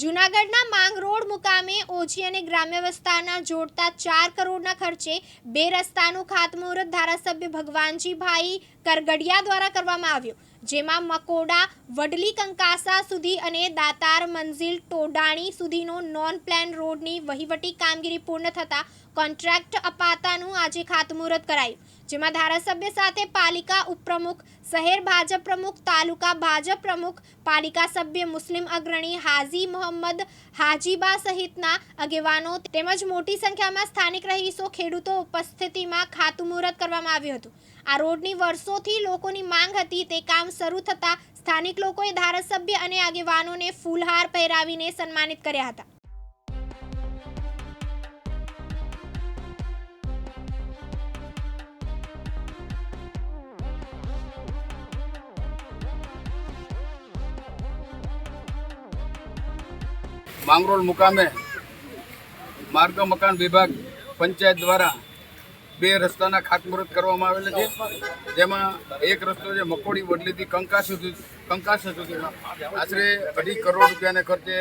જૂનાગઢના માંગરોળ મુકામે ઓછી અને ગ્રામ્ય વિસ્તારના જોડતા ચાર કરોડના ખર્ચે બે રસ્તાનું ખાતમુહૂર્ત ધારાસભ્ય ભગવાનજીભાઈ કરગડિયા દ્વારા કરવામાં આવ્યું. જેમાં મકોડા, વડલી કંકાસા સુધી અને દાતાર મંઝિલ ટોડાણી સુધીનો નોન પ્લાન રોડની વહીવટી કામગીરી પૂર્ણ થતાં કોન્ટ્રાક્ટ અપાતાનું આજે ખાતમુહૂર્ત કરાયું. જેમાં ધારાસભ્ય સાથે પાલિકા ઉપપ્રમુખ, શહેર ભાજપ પ્રમુખ, તાલુકા ભાજપ પ્રમુખ, પાલિકા સભ્ય મુસ્લિમ અગ્રણી હાજી મોહમ્મદ હાજીબા સહિતના આગેવાનો તેમજ મોટી સંખ્યામાં સ્થાનિક રહીશો ખેડૂતો ઉપસ્થિતિમાં ખાતમુહૂર્ત કરવામાં આવ્યું હતું. આ રોડની વર્ષોથી લોકોની માંગ હતી તે કામ શરૂ થતાં સ્થાનિક લોકોએ ધારાસભ્ય અને આગેવાનોને ફૂલહાર પહેરાવીને સન્માનિત કર્યા હતા. માંગરોળ મુકામે માર્ગ મકાન વિભાગ પંચાયત દ્વારા બે રસ્તાના ખાતમુહૂર્ત કરવામાં આવેલા છે. જેમાં એક રસ્તો છે મકોડી વડલીથી કંકાસ સુધી કંકાસ સુધીનો આશરે અઢી કરોડ રૂપિયાને ખર્ચે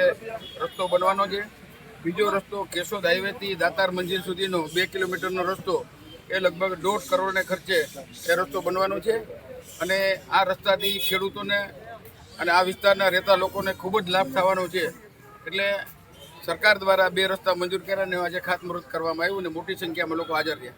રસ્તો બનવાનો છે. બીજો રસ્તો કેશોદ હાઈવેથી દાતાર મંજિલ સુધીનો બે કિલોમીટરનો રસ્તો એ લગભગ દોઢ કરોડને ખર્ચે એ રસ્તો બનવાનો છે. અને આ રસ્તાથી ખેડૂતોને અને આ વિસ્તારના રહેતા લોકોને ખૂબ જ લાભ થવાનો છે. એટલે સરકાર દ્વારા બે રસ્તા મંજૂર કર્યા અને આજે ખાતમુહૂર્ત કરવામાં આવ્યું અને મોટી સંખ્યામાં લોકો હાજર રહ્યા.